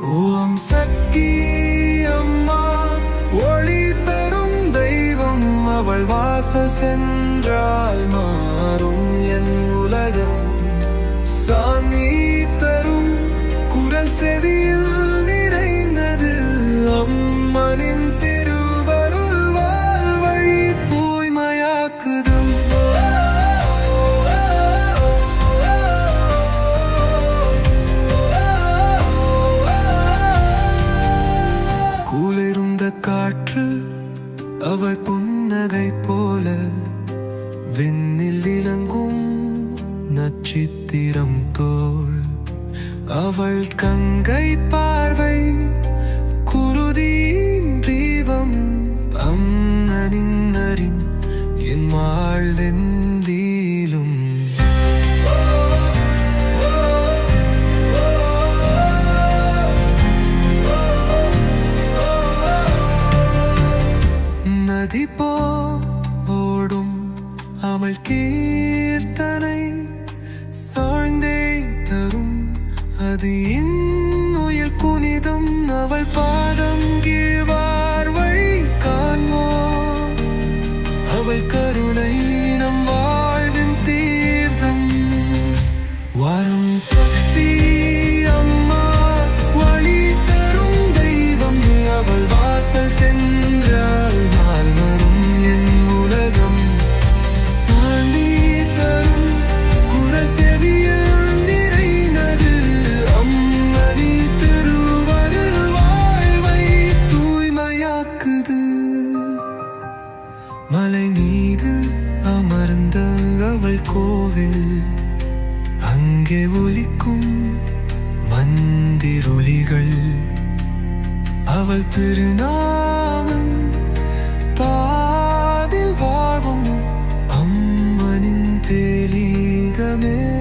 ஓம் சக்தி அம்மா ஒளி தரும் தெய்வம் அவள் வாச சென்றால் மாறும் என் உலகம். சாமி தரும் குரல் செவியும் காற்று அவள் புன்னகை போல விண்ணில் விளங்கும் நட்சத்திரம் தோல். அவள் கங்கை அமல் கீர்த்தனை சாழ்ந்தே தரும். அது இன்னுயில் புனிதம். அவள் பாதம் கீழ்வார் வழி காண்போ அவள் கருணை நம் வாழ்வின் தீர்த்தம். வரும் மலை மீது அமர்ந்த அவள் கோவில். அங்கே ஒலிக்கும் மந்திரொலிகள். அவள் திருநாமம் பாதில் வாழும் அம்மனின் தேலீகமே